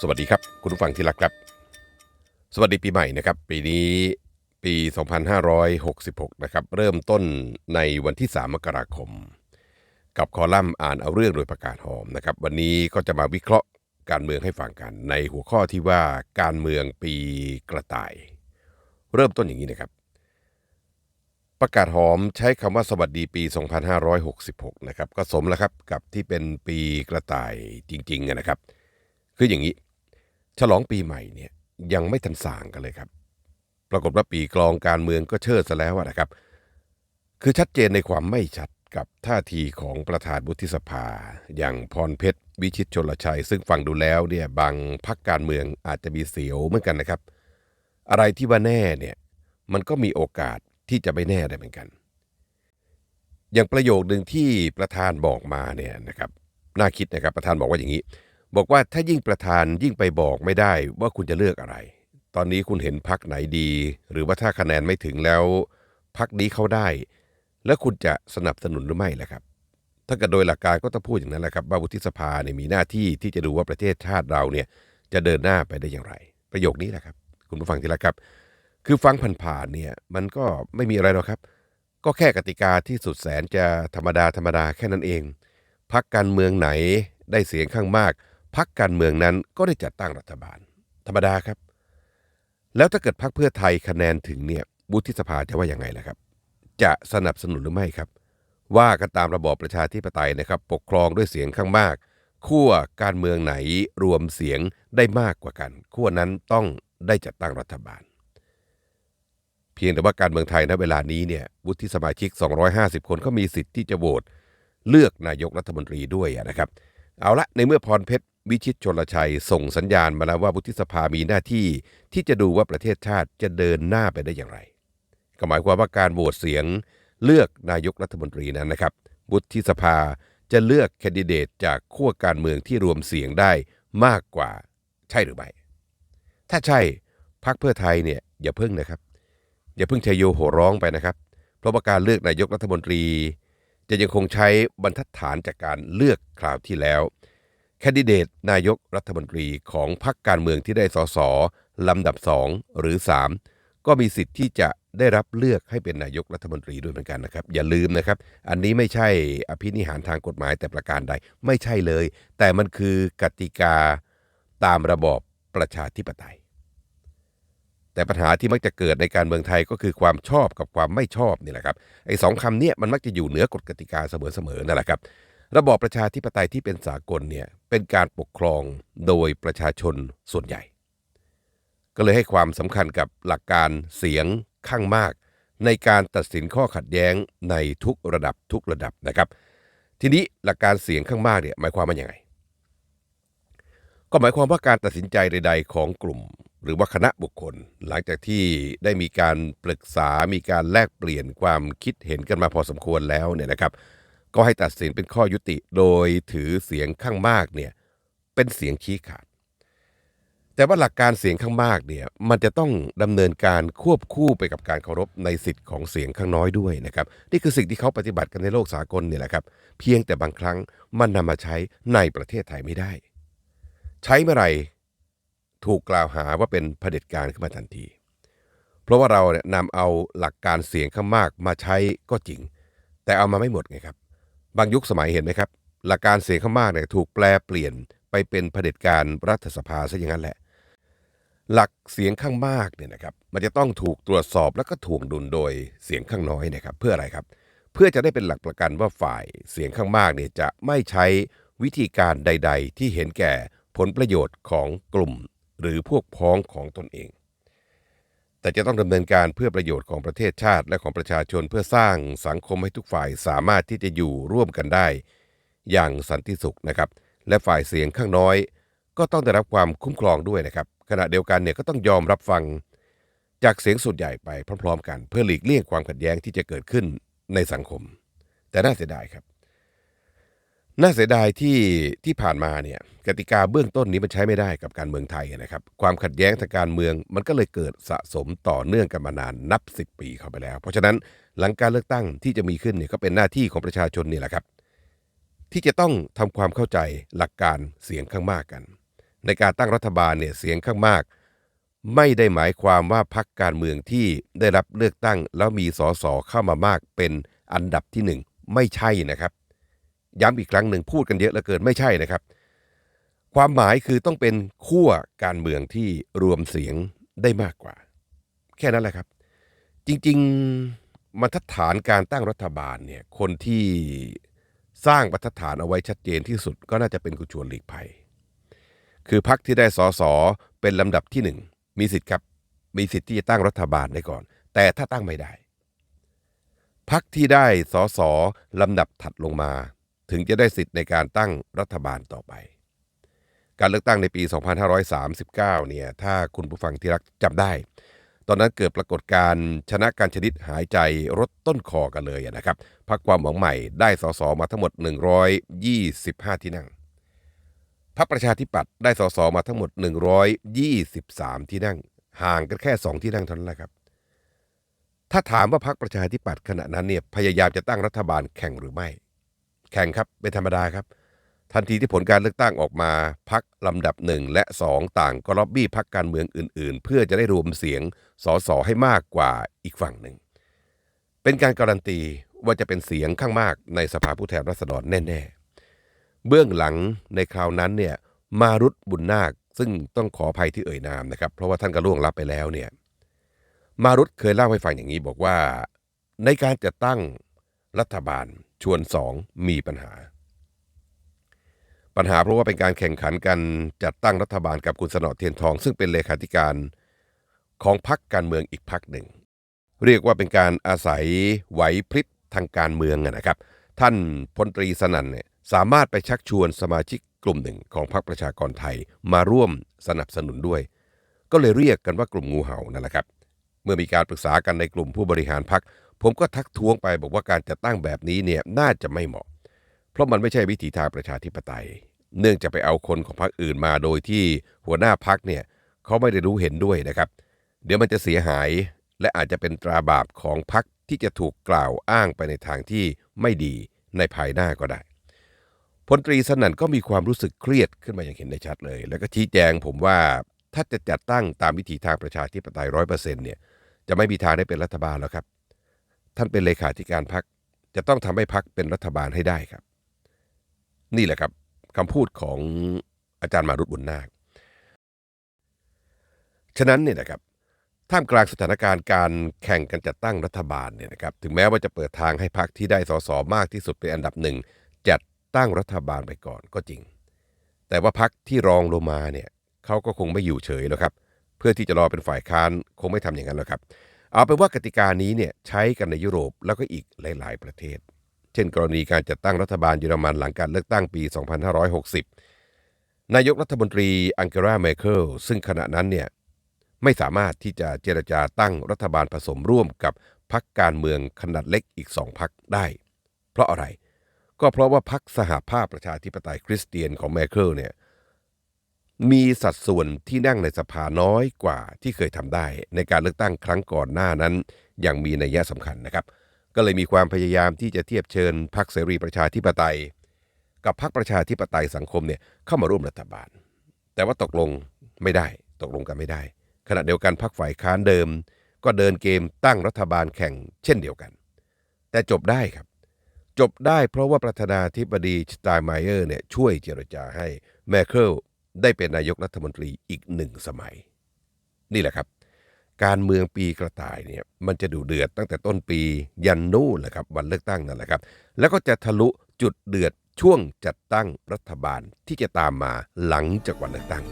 สวัสดีครับ คุณผู้ฟังที่รักครับ สวัสดีปีใหม่นะครับ ปีนี้ปี 2566 นะครับ เริ่มต้นในวันที่ 3 มกราคม กับคอลัมน์อ่านเอาเรื่องโดยประกาศหอมนะครับ วันนี้ก็จะมาวิเคราะห์การเมืองให้ฟังกัน ในหัวข้อที่ว่าการเมืองปีกระต่าย เริ่มต้นอย่างนี้นะครับ ประกาศหอมใช้คำว่าสวัสดีปี 2566 นะครับ ก็สมแล้วครับกับที่เป็นปีกระต่ายจริงๆนะครับ คืออย่างนี้ ฉลองปีใหม่เนี่ยยังไม่ทันสางกันเลยครับ ปรากฏว่าปีกลองการเมืองก็เชิดซะแล้วนะครับ คือชัดเจนในความไม่ชัดกับท่าทีของประธานวุฒิสภา อย่างพรเพชร วิชิตชนลชัย ซึ่งฟังดูแล้วเนี่ยบางพักการเมืองอาจจะมีเสียวเหมือนกันนะครับ อะไรที่ว่าแน่เนี่ยมันก็มีโอกาสที่จะไม่แน่ได้เหมือนกัน อย่างประโยคหนึ่งที่ประธานบอกมาเนี่ยนะครับน่าคิดนะครับประธานบอกว่าอย่างนี้ บอกว่าถ้ายิ่งประธานยิ่งไปบอกไม่ได้ว่าคุณจะเลือกอะไร ตอนนี้คุณเห็นพักไหนดี หรือว่าถ้าคะแนนไม่ถึงแล้วพักนี้เข้าได้ แล้วคุณจะสนับสนุนหรือไม่ล่ะครับ ถ้าเกิดโดยหลักการก็ต้องพูดอย่างนั้นแหละครับว่าวุฒิสภาเนี่ยมีหน้าที่ที่จะดูว่าประเทศชาติเราเนี่ยจะเดินหน้าไปได้อย่างไร ประโยคนี้แหละครับ คุณผู้ฟังที่รักครับ คือฟังผ่านๆเนี่ยมันก็ไม่มีอะไรหรอกครับ ก็แค่กติกาที่สุดแสนจะธรรมดาธรรมดาแค่นั้นเองพักการเมืองไหนได้เสียงข้างมาก พักการเมืองนั้นก็ได้จัดตั้งรัฐบาล ธรรมดาครับ แล้วถ้าเกิดพักเพื่อไทยคะแนนถึงเนี่ยวุฒิสภาจะว่ายังไงล่ะครับ จะสนับสนุนหรือไม่ครับ ว่ากันตามระบอบประชาธิปไตยนะครับ ปกครองด้วยเสียงข้างมากขั้วการเมืองไหนรวมเสียงได้มากกว่ากันขั้วนั้นต้องได้จัดตั้งรัฐบาล เพียงแต่ว่าการเมืองไทยณเวลานี้เนี่ยวุฒิสมาชิก 250 คนก็มีสิทธิ์ที่จะโหวตเลือกนายกรัฐมนตรีด้วยนะครับ เอาละในเมื่อพรเพชร วิชิตชนลชัยส่งสัญญาณมาแล้วว่าวุฒิสภามีหน้าที่ที่จะดูว่าประเทศชาติจะเดินหน้าไปได้อย่างไร ก็หมายความว่าการโหวตเสียงเลือกนายกรัฐมนตรีนั้นนะครับ วุฒิสภาจะเลือกแคนดิเดตจากขั้วการเมืองที่รวมเสียงได้มากกว่า ใช่หรือไม่ ถ้าใช่พักเพื่อไทยเนี่ยอย่าเพิ่งนะครับ อย่าเพิ่งชัยโยโห่ร้องไปนะครับ เพราะว่าการเลือกนายกรัฐมนตรี จะยังคงใช้บรรทัดฐานจากการเลือกคราวที่แล้ว แคนดิเดตนายกรัฐมนตรีของพรรคการเมืองที่ได้สสลำดับ 2 หรือ 3 ก็มีสิทธิ์ที่จะได้รับเลือกให้เป็นนายกรัฐมนตรีด้วยเหมือนกันนะครับ อย่าลืมนะครับ อันนี้ไม่ใช่อภินิหารทางกฎหมายแต่ประการใดไม่ใช่เลย แต่มันคือกติกาตามระบอบประชาธิปไตย แต่ปัญหาที่มักจะเกิดในการเมืองไทยก็คือความชอบกับความไม่ชอบนี่แหละครับไอ้สองคำนี้มันมักจะอยู่เหนือกฎกติกาเสมอๆนั่นแหละครับ ระบอบประชาธิปไตยที่เป็นสากลเนี่ยเป็นการปกครองโดยประชาชนส่วนใหญ่ ก็เลยให้ความสำคัญกับหลักการเสียงข้างมาก ในการตัดสินข้อขัดแย้งในทุกระดับทุกระดับนะครับ ทีนี้หลักการเสียงข้างมากเนี่ยหมายความว่าอย่างไง ก็หมายความว่าการตัดสินใจใด ๆ ของกลุ่ม หรือว่าคณะบุคคล หลังจากที่ได้มีการปรึกษามีการแลกเปลี่ยนความคิดเห็นกันมาพอสมควรแล้วเนี่ยนะครับ ก็ให้ตัดสินเป็นข้อยุติโดยถือเสียงข้างมากเนี่ยเป็นเสียงชี้ขาด แต่ว่าหลักการเสียงข้างมากเนี่ยมันจะต้องดำเนินการควบคู่ไปกับการเคารพในสิทธิ์ของเสียงข้างน้อยด้วยนะครับนี่คือสิ่งที่เขาปฏิบัติกันในโลกสากลเนี่ยแหละครับ เพียงแต่บางครั้งมันนำมาใช้ในประเทศไทยไม่ได้ ใช้เมื่อไหร่ถูกกล่าวหาว่าเป็นเผด็จการขึ้นมาทันที เพราะว่าเราเนี่ยนำเอาหลักการเสียงข้างมากมาใช้ก็จริง แต่เอามาไม่หมดไงครับ บางยุคสมัยเห็นไหมครับ หลักการเสียงข้างมากเนี่ยถูกแปลเปลี่ยนไปเป็นเผด็จการรัฐสภาซะอย่างนั้นแหละ หลักเสียงข้างมากเนี่ยนะครับ มันจะต้องถูกตรวจสอบแล้วก็ถ่วงดุลโดยเสียงข้างน้อยนะครับ เพื่ออะไรครับ เพื่อจะได้เป็นหลักประกันว่าฝ่ายเสียงข้างมากเนี่ยจะไม่ใช้วิธีการใด ๆ ที่เห็นแก่ผลประโยชน์ของกลุ่ม หรือพวกพ้องของตนเอง แต่จะต้องดำเนินการเพื่อประโยชน์ของประเทศชาติและของประชาชนเพื่อสร้างสังคมให้ทุกฝ่ายสามารถที่จะอยู่ร่วมกันได้ อย่างสันติสุขนะครับ และฝ่ายเสียงข้างน้อย ก็ต้องได้รับความคุ้มครองด้วยนะครับ ขณะเดียวกันเนี่ยก็ต้องยอมรับฟังจากเสียงส่วนใหญ่ไปพร้อม ๆ กัน เพื่อหลีกเลี่ยงความขัดแย้งที่จะเกิดขึ้นในสังคม แต่น่าเสียดายครับ น่าเสียดายที่ที่ผ่านมาเนี่ยกติกาเบื้องต้นนี้มันใช้ไม่ได้กับการเมืองไทยนะครับ ความขัดแย้งทางการเมืองมันก็เลยเกิดสะสมต่อเนื่องกันมานานนับสิบปีเข้าไปแล้ว เพราะฉะนั้นหลังการเลือกตั้งที่จะมีขึ้นเนี่ยก็เป็นหน้าที่ของประชาชนนี่แหละครับ ที่จะต้องทำความเข้าใจหลักการเสียงข้างมากกัน ในการตั้งรัฐบาลเนี่ยเสียงข้างมาก ไม่ได้หมายความว่าพรรคการเมืองที่ได้รับเลือกตั้ง แล้วมีสสเข้ามามากเป็นอันดับที่หนึ่งไม่ใช่นะครับ ย้ำอีกครั้งหนึ่งพูดกันเยอะเหลือเกินไม่ใช่นะครับ ความหมายคือต้องเป็นขั้วการเมืองที่รวมเสียงได้มากกว่า แค่นั้นแหละครับ จริงๆบรรทัดฐานการตั้งรัฐบาลเนี่ยคนที่สร้างบรรทัดฐานเอาไว้ชัดเจนที่สุดก็น่าจะเป็นคุณชวนหลีกภัย คือพรรคที่ได้สอสอเป็นลำดับที่หนึ่งมีสิทธิ์ครับมีสิทธิ์ที่จะตั้งรัฐบาลได้ก่อน แต่ถ้าตั้งไม่ได้พรรคที่ได้สอสอลำดับถัดลงมา ถึงจะได้สิทธิ์ในการตั้งรัฐบาลต่อไป การเลือกตั้งในปี 2539 เนี่ย ถ้าคุณผู้ฟังที่รักจำได้ ตอนนั้นเกิดปรากฏการณ์ชนะการชนิดหายใจรถต้นคอกันเลยนะครับพรรคความหวังใหม่ได้สสมาทั้งหมด 125 ที่นั่งพรรคประชาธิปัตย์ได้สสมาทั้งหมด 123 ที่นั่ง ห่างกันแค่ 2 ที่นั่งเท่านั้นแหละครับ ถ้าถามว่าพรรคประชาธิปัตย์ขณะนั้นเนี่ยพยายามจะตั้งรัฐบาลแข่งหรือไม่ แข่งครับเป็นธรรมดาครับ ทันทีที่ผลการเลือกตั้งออกมาพักลำดับหนึ่งและสองต่างก็ล็อบบี้พักการเมืองอื่น ๆ เพื่อจะได้รวมเสียงสสให้มากกว่าอีกฝั่งหนึ่ง เป็นการการันตีว่าจะเป็นเสียงข้างมากในสภาผู้แทนราษฎรแน่ ๆ เบื้องหลังในคราวนั้นเนี่ยมารุตบุญนาคซึ่งต้องขออภัยที่เอ่ยนามนะครับ เพราะว่าท่านก็ล่วงลับไปแล้วเนี่ยมารุตเคยเล่าให้ฟังอย่างนี้บอกว่า ในการจัดตั้งรัฐบาล วนสองมีปัญหา ปัญหาเพราะว่าเป็นการแข่งขันกันจัดตั้งรัฐบาลกับคุณสนอเทียนทอง ซึ่งเป็นเลขาธิการของพรรคการเมืองอีกพรรคหนึ่ง เรียกว่าเป็นการอาศัยไหวพริบทางการเมืองนะครับ ท่านพลตรีสนั่นเนี่ยสามารถไปชักชวนสมาชิกกลุ่มหนึ่งของพรรคประชากรไทยมาร่วมสนับสนุนด้วย ก็เลยเรียกกันว่ากลุ่มงูเห่านั่นแหละครับ เมื่อมีการปรึกษากันในกลุ่มผู้บริหารพรรค ผมก็ทักท้วงไปบอกว่าการจัดตั้งแบบนี้เนี่ยน่าจะไม่เหมาะ เพราะมันไม่ใช่วิถีทางประชาธิปไตย เนื่องจากไปเอาคนของพรรคอื่นมาโดยที่หัวหน้าพรรคเนี่ยเขาไม่ได้รู้เห็นด้วยนะครับ เดี๋ยวมันจะเสียหายและอาจจะเป็นตราบาปของพรรคที่จะถูกกล่าวอ้างไปในทางที่ไม่ดีในภายหน้าก็ได้พลตรีสนั่นก็มีความรู้สึกเครียดขึ้นมาอย่างเห็นได้ชัดเลย แล้วก็ชี้แจงผมว่าถ้าจะจัดตั้งตามวิถีทางประชาธิปไตยร้อยเปอร์เซ็นต์เนี่ยจะไม่มีทางได้เป็นรัฐบาลแล้วครับ ท่านเป็นเลขาธิการพรรคจะต้องทำให้พรรคเป็นรัฐบาลให้ได้ครับ นี่แหละครับคำพูดของอาจารย์มารุตบุญนาค ฉะนั้นเนี่ยนะครับท่ามกลางสถานการณ์การแข่งกันจัดตั้งรัฐบาลเนี่ยนะครับถึงแม้ว่าจะเปิดทางให้พรรคที่ได้สสมากที่สุดเป็นอันดับหนึ่งจัดตั้งรัฐบาลไปก่อนก็จริง แต่ว่าพรรคที่รองลงมาเนี่ยเขาก็คงไม่อยู่เฉยแล้วครับ เพื่อที่จะรอเป็นฝ่ายค้านคงไม่ทำอย่างนั้นแล้วครับ เอาเป็นว่ากติกานี้เนี่ยใช้กันในยุโรปแล้วก็อีกหลาย ๆ ประเทศ เช่น กรณีการจัดตั้งรัฐบาลเยอรมันหลังการเลือกตั้งปี 2560 นายกรัฐมนตรีอังเกลาเมเคิลซึ่งขณะนั้นเนี่ยไม่สามารถที่จะเจรจาตั้งรัฐบาลผสมร่วมกับพรรคการเมืองขนาดเล็กอีกสองพรรคได้ เพราะอะไร ก็เพราะว่าพรรคสหภาพประชาธิปไตยคริสเตียนของเมเคิลเนี่ย มีสัดส่วนที่นั่งในสภาน้อยกว่าที่เคยทำได้ ในการเลือกตั้งครั้งก่อนหน้านั้น อย่างมีนัยสำคัญนะครับ ก็เลยมีความพยายามที่จะเทียบเชิญพรรคเสรีประชาธิปไตย กับพรรคประชาธิปไตยสังคมเนี่ยเข้ามาร่วมรัฐบาล แต่ว่าตกลงไม่ได้ตกลงกันไม่ได้ ขณะเดียวกันพรรคฝ่ายค้านเดิม ก็เดินเกมตั้งรัฐบาลแข่งเช่นเดียวกัน แต่จบได้ครับ จบได้เพราะว่าประธานาธิบดีสไตน์ไมเออร์เนี่ยช่วยเจรจาให้แมเคิล ได้เป็นนายกรัฐมนตรีอีกหนึ่งสมัย นี่แหละครับ การเมืองปีกระต่ายเนี่ยมันจะดูเดือดตั้งแต่ต้นปียันนู่นแหละครับวันเลือกตั้งนั่นแหละครับ แล้วก็จะทะลุจุดเดือดช่วงจัดตั้งรัฐบาลที่จะตามมาหลังจากวันเลือกตั้ง